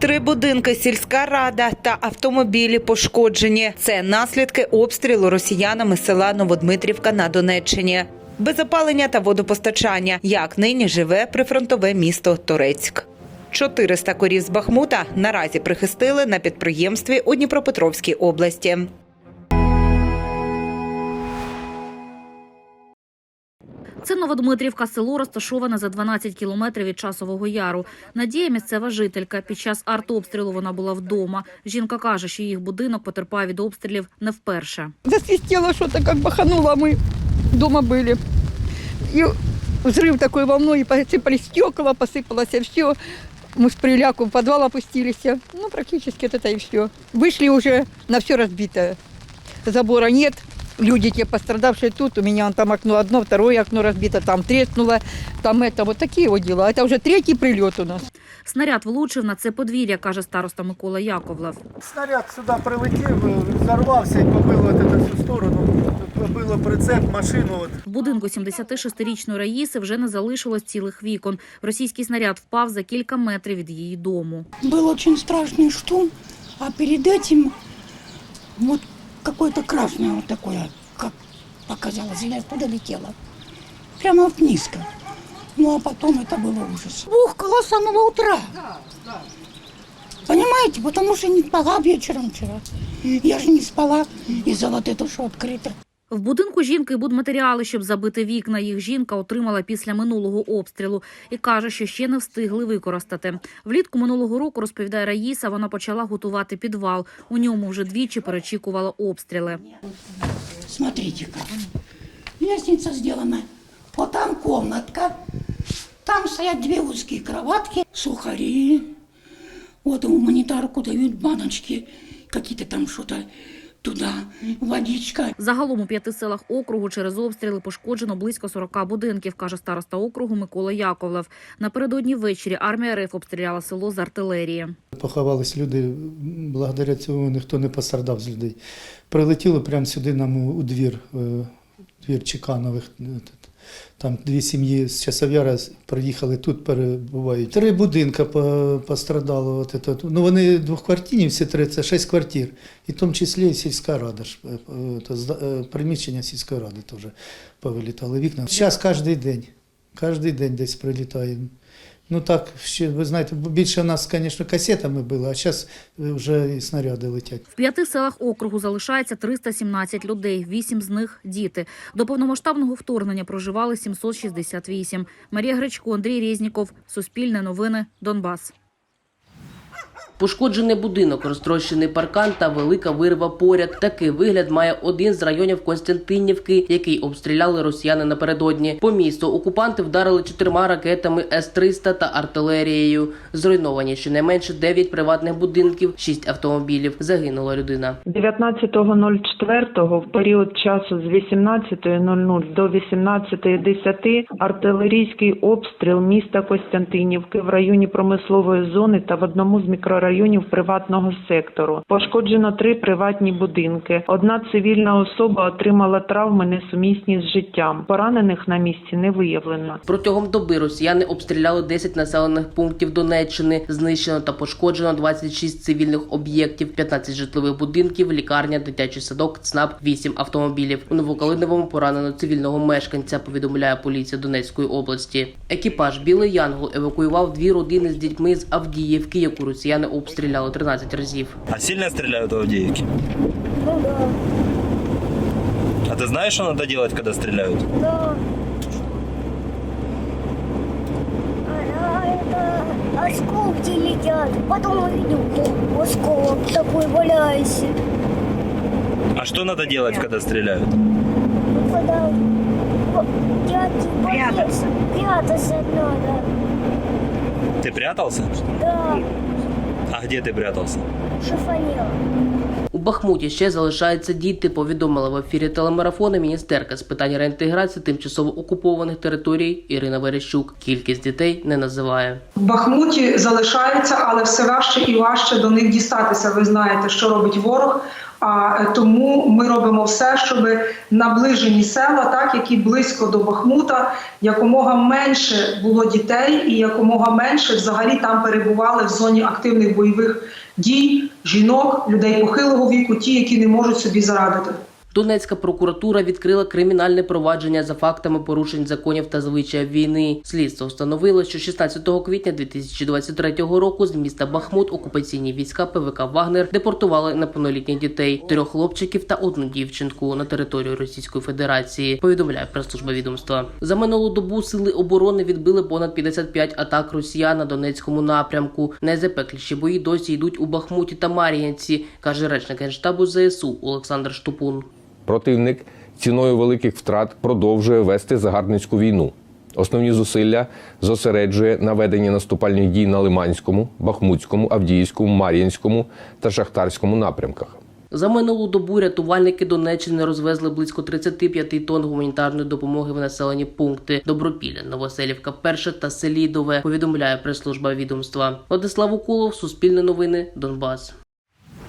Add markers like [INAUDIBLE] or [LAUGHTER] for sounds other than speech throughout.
Три будинки, сільська рада та автомобілі пошкоджені. Це наслідки обстрілу росіянами села Новодмитрівка на Донеччині. Без опалення та водопостачання, як нині живе прифронтове місто Торецьк. 400 корів з Бахмута наразі прихистили на підприємстві у Дніпропетровській області. Новодмитрівка, село розташоване за 12 кілометрів від Часового Яру. Надія – місцева жителька. Під час артобстрілу вона була вдома. Жінка каже, що їх будинок потерпає від обстрілів не вперше. засвистело что-то, как бахануло, а мы дома были. И взрыв такой волной, и посыпались стекла, посыпалось все. Мы с приляку в подвал опустились. Ну, практически это и все. Вышли уже на все разбитое. Забора нет, люди те пострадавшие тут. У меня вон там окно одно, второе окно разбито, там треснуло, там это, вот такие вот дела. Это уже третий прилет у нас. Снаряд влучив на це подвір'я, каже староста Микола Яковлев. Снаряд сюди прилетів, взорвався і побило от эту всю сторону. Побило прицеп, машину. От. В будинку 76-річної Раїси вже не залишилось цілих вікон. Російський снаряд впав за кілька метрів від її дому. Был очень страшный штурм, а перед этим вот какое-то красное вот такое, как показалось, или оттуда летело. Прямо вот низко. Ну а потом это было ужас. Бухкало с самого утра. Понимаете, потому что не спала вечером вчера. Я же не спала из-за вот этого, что открыто. В будинку жінки будматеріали, щоб забити вікна. Їх жінка отримала після минулого обстрілу і каже, що ще не встигли використати. Влітку минулого року, розповідає Раїса, вона почала готувати підвал. У ньому вже двічі перечікувала обстріли. Смотрите-ка. Лестница сделана. Вот там комнатка. Там стоят две узкие кроватки, сухари. Вот гуманитарку дают баночки. Какие-то там что-то туда. Водичка. Загалом у п'яти селах округу через обстріли пошкоджено близько 40 будинків, каже староста округу Микола Яковлев. Напередодні ввечері армія РФ обстріляла село з артилерії. Поховались люди, благодаря цьому ніхто не пострадав з людей. Прилетіло прямо сюди нам у двір, е, двір Чеканових. Там дві сім'ї з Часов'яра приїхали тут, перебувають. Три будинки по- пострадало. От це. Ну, вони двохквартирні, всі три, це шість квартир. І в тому числі і сільська рада, е, е, е, приміщення сільської ради теж повилітали вікна. Зараз кожен день, кожен день десь прилітає. Ну так, ви знаєте, більше в нас, звісно, касетами було, а зараз вже і снаряди летять. В п'яти селах округу залишається 317 людей, вісім з них – діти. До повномасштабного вторгнення проживали 768. Марія Гречко, Андрій Резніков, Суспільне новини, Донбас. Пошкоджений будинок, розтрощений паркан та велика вирва поряд. Такий вигляд має один з районів Константинівки, який обстріляли росіяни напередодні. По місту окупанти вдарили чотирма ракетами С-300 та артилерією. Зруйновані щонайменше 9 приватних будинків, 6 автомобілів. Загинула людина. 19.04 в період часу з 18.00 до 18.10 артилерійський обстріл міста Костянтинівки в районі промислової зони та в одному з мікрорайонів приватного сектору. Пошкоджено три приватні будинки. Одна цивільна особа отримала травми несумісні з життям. Поранених на місці не виявлено. Протягом доби росіяни обстріляли 10 населених пунктів Донеччини. Знищено та пошкоджено 26 цивільних об'єктів, 15 житлових будинків, лікарня, дитячий садок, ЦНАП, 8 автомобілів. У Новокалиновому поранено цивільного мешканця. Повідомляє поліція Донецької області. Екіпаж Білий Янгол евакуював дві родини з дітьми з Авдіївки, яку росіяни обстріляли 13 разів. А сильно стреляют в Авдеевке? Ну да, А ты знаешь, что надо делать, когда стреляют? да. А, а это осколки летят. Потом увидел осколок такой валяется. А что надо делать, когда стреляют? Ну, Когда прятаться. Прятаться надо. Ты прятался? Да, А где ты прятался? шифонер. У Бахмуті ще залишаються діти. Повідомила в ефірі телемарафону міністерка з питань реінтеграції тимчасово окупованих територій Ірина Верещук. Кількість дітей не називає. В Бахмуті залишаються, але все важче і важче до них дістатися. Ви знаєте, що робить ворог. А е, тому ми робимо все, щоб наближені села, так які близько до Бахмута, якомога менше було дітей і якомога менше взагалі там перебували в зоні активних бойових дій жінок, людей похилого віку, ті, які не можуть собі зарадити. Донецька прокуратура відкрила кримінальне провадження за фактами порушень законів та звичаїв війни. Слідство встановило, що 16 квітня 2023 року з міста Бахмут окупаційні війська ПВК Вагнер депортували неповнолітніх дітей, трьох хлопчиків та одну дівчинку на територію Російської Федерації. Повідомляє прес-служба відомства. За минулу добу сили оборони відбили понад 55 атак росіян на Донецькому напрямку. Найзапекліші бої досі йдуть у Бахмуті та Мар'їнці, каже речник генштабу ЗСУ Олександр Штупун. Противник ціною великих втрат продовжує вести загарбницьку війну. Основні зусилля зосереджує на веденні наступальних дій на Лиманському, Бахмутському, Авдіївському, Мар'їнському та Шахтарському напрямках. За минулу добу рятувальники Донеччини розвезли близько 35 тонн гуманітарної допомоги в населені пункти Добропілля, Новоселівка, Перше та Селідове. Повідомляє прес-служба відомства. Владислав Уколов, Суспільне новини, Донбас.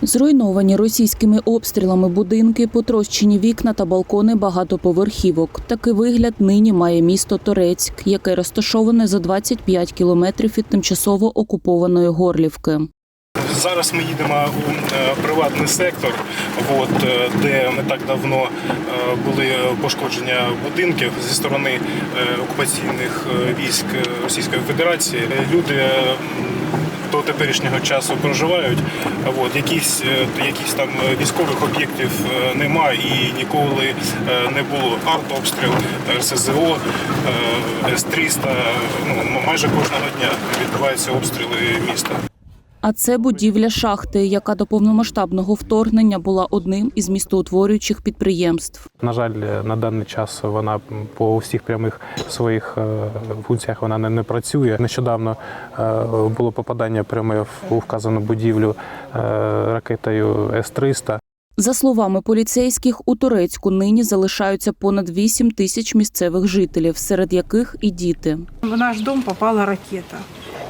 Зруйновані російськими обстрілами будинки, потрощені вікна та балкони багатоповерхівок. Такий вигляд нині має місто Торецьк, яке розташоване за 25 кілометрів від тимчасово окупованої Горлівки. Зараз ми їдемо у е, приватний сектор, от, е, де не так давно е, були пошкодження будинків зі сторони окупаційних військ Російської Федерації. Люди теперішнього часу проживають. От, якісь, е, якісь там військових об'єктів е, немає і ніколи е, не було артобстріл, РСЗО, е, С-300. Ну, майже кожного дня відбуваються обстріли міста. А це будівля шахти, яка до повномасштабного вторгнення була одним із містоутворюючих підприємств. На жаль, на даний час вона по всіх прямих своїх е, функціях вона не, не працює. Нещодавно е, було попадання пряме в- у вказану будівлю е, ракетою С-300. За словами поліцейських, у Турецьку нині залишаються понад 8 тисяч місцевих жителів, серед яких і діти. В наш дом попала ракета.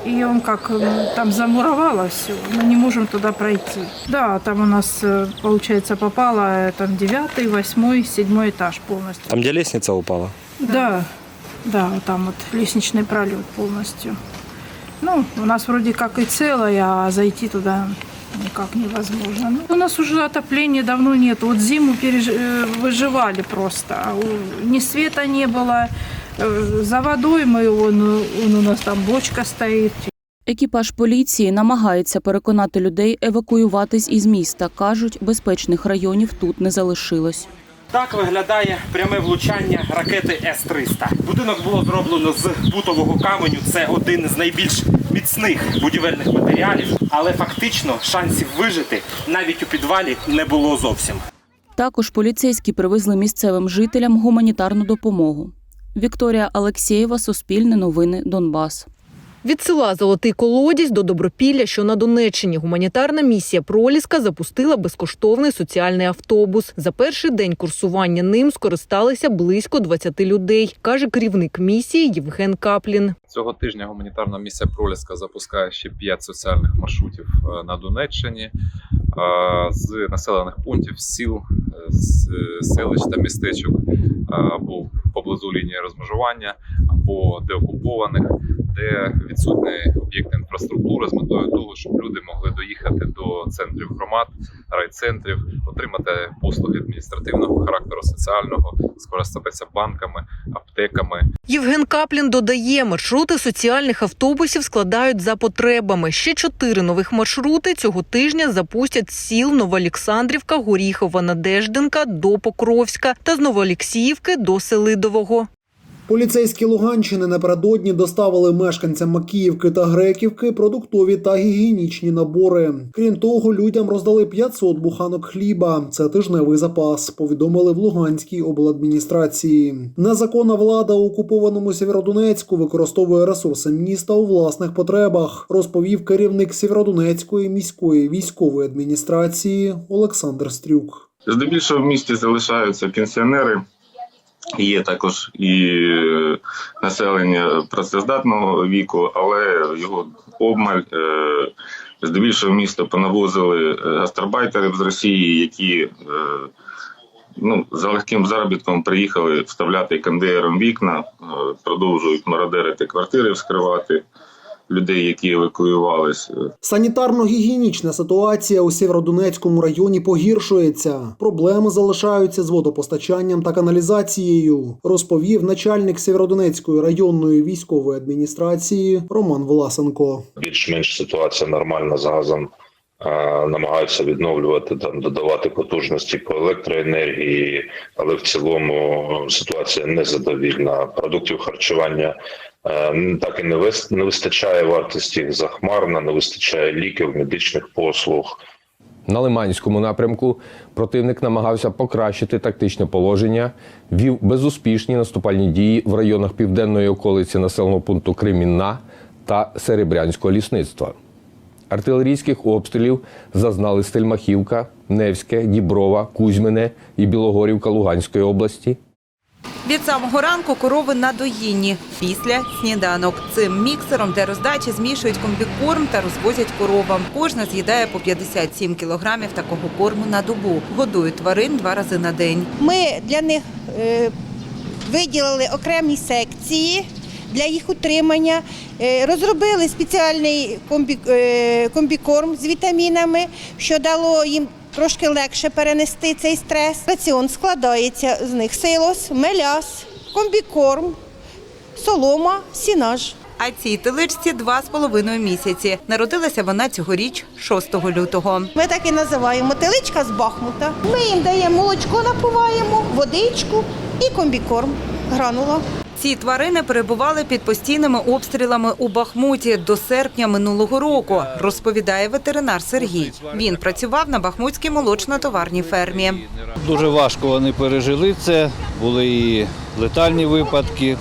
И он как м, там замуровало все, мы не можем туда пройти. Да, там у нас, э, получается, попало э, там девятый, восьмой, седьмой этаж полностью. Там, где лестница упала? Да, да, вот там вот лестничный пролет полностью. Ну, у нас вроде как и целое, а зайти туда никак невозможно. Ну, у нас уже отопления давно нет. Вот зиму переж... э, выживали просто. А у- Ни света не было. за водой мы, он, он у нас там бочка стоит. Екіпаж поліції намагається переконати людей евакуюватись із міста. кажуть, безпечних районів тут не залишилось. Так виглядає пряме влучання ракети С-300. Будинок було зроблено з бутового каменю. Це один з найбільш міцних будівельних матеріалів, але фактично шансів вижити навіть у підвалі не було зовсім. Також поліцейські привезли місцевим жителям гуманітарну допомогу. Вікторія Алексєєва, Суспільне новини, Донбас. Від села Золотий Колодязь до Добропілля, що на Донеччині, гуманітарна місія Проліска запустила безкоштовний соціальний автобус. За перший день курсування ним скористалися близько 20 людей, каже керівник місії Євген Каплін. Цього тижня гуманітарна місія Проліска запускає ще 5 соціальних маршрутів е, на Донеччині е, з населених пунктів, сіл, е, з селищ та містечок або поблизу лінії розмежування, або деокупованих, де відсутні об'єкти інфраструктури з метою того, щоб люди могли доїхати до центрів громад, райцентрів, отримати послуги адміністративного характеру, соціального, скористатися банками, аптеками, Євген Каплін додає, маршрути соціальних автобусів складають за потребами. Ще чотири нових маршрути цього тижня запустять з сіл Новоолександрівка, Горіхова, Надеждинка до Покровська та з Новоолексіївки до Селидового. Поліцейські Луганщини напередодні доставили мешканцям Макіївки та Греківки продуктові та гігієнічні набори. Крім того, людям роздали 500 буханок хліба. Це тижневий запас. Повідомили в Луганській обладміністрації. Незаконна влада у окупованому Сєвєродонецьку використовує ресурси міста у власних потребах. Розповів керівник Сєвєродонецької міської військової адміністрації Олександр Стрюк. Здебільшого в місті залишаються пенсіонери. Є також і е, населення працездатного віку, але його обмаль. Е, Здебільшого місто понавозили е, гастарбайтерів з Росії, які ну, за легким заробітком приїхали вставляти кондеєром вікна, продовжують мародерити квартири, вскривати людей, які евакуювались. Санітарно-гігієнічна ситуація у Сєвєродонецькому районі погіршується. Проблеми залишаються з водопостачанням та каналізацією, розповів начальник Сєвєродонецької районної військової адміністрації Роман Власенко. більш-менш ситуація нормальна з газом. Е, Намагаються відновлювати там, додавати потужності по електроенергії, але в цілому ситуація незадовільна. Продуктів харчування так і не вистачає вартість їх захмарна, не вистачає ліків, медичних послуг. На Лиманському напрямку противник намагався покращити тактичне положення, вів безуспішні наступальні дії в районах південної околиці населеного пункту Кремінна та Серебрянського лісництва. Артилерійських обстрілів зазнали Стельмахівка, Невське, Діброва, Кузьмине і Білогорівка Луганської області. Від самого ранку корови на доїнні. Після сніданок. Цим міксером для роздачі змішують комбікорм та розвозять коровам. Кожна з'їдає по 57 кілограмів такого корму на добу. Годують тварин два рази на день. Ми для них е, виділили окремі секції для їх утримання, е, розробили спеціальний е, комбікорм з вітамінами, що дало їм трошки легше перенести цей стрес. Раціон складається з них силос, меляс, комбікорм, солома, сінаж. А цій теличці два з половиною місяці. Народилася вона цьогоріч 6 лютого. Ми так і називаємо теличка з Бахмута. Ми їм даємо молочко, напуваємо, водичку і комбікорм, гранула. Ці тварини перебували під постійними обстрілами у Бахмуті до серпня минулого року, розповідає ветеринар Сергій. Він працював на Бахмутській молочно-товарній фермі. Дуже важко вони пережили це. Були і летальні випадки,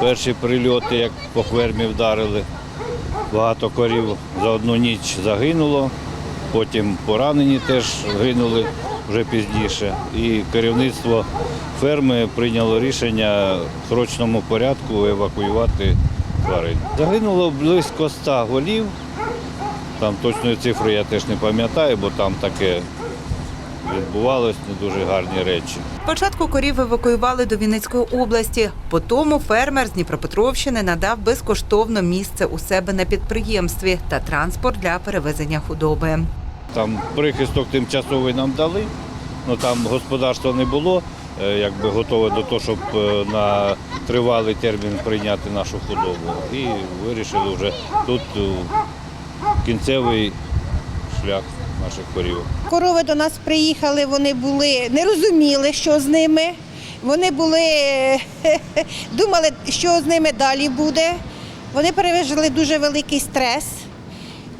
перші прильоти, як по фермі вдарили. Багато корів за одну ніч загинуло, потім поранені теж гинули вже пізніше. І керівництво ферми прийняло рішення в срочному порядку евакуювати тварин. Загинуло близько 100 голів. Там точної цифри я теж не пам'ятаю, бо там таке відбувалось не дуже гарні речі. Спочатку корів евакуювали до Вінницької області. Потім фермер з Дніпропетровщини надав безкоштовно місце у себе на підприємстві та транспорт для перевезення худоби. Там прихисток тимчасовий нам дали, але там господарства не було, е, якби готове до того, щоб е, на тривалий термін прийняти нашу худобу. І вирішили вже тут кінцевий шлях наших корів. Корови до нас приїхали, вони були, не розуміли, що з ними. Вони були, [LAUGHS] думали, що з ними далі буде. Вони пережили дуже великий стрес.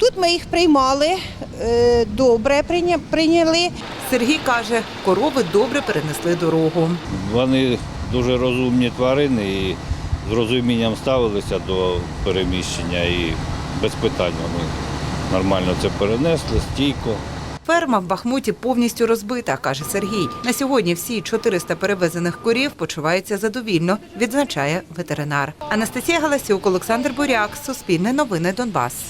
Тут ми їх приймали, е, добре прийня- прийняли. Сергій каже, корови добре перенесли дорогу. Вони дуже розумні тварини і з розумінням ставилися до переміщення і без питань вони нормально це перенесли, стійко. Ферма в Бахмуті повністю розбита, каже Сергій. На сьогодні всі 400 перевезених корів почуваються задовільно, відзначає ветеринар. Анастасія Галасюк, Олександр Буряк, Суспільне новини Донбас.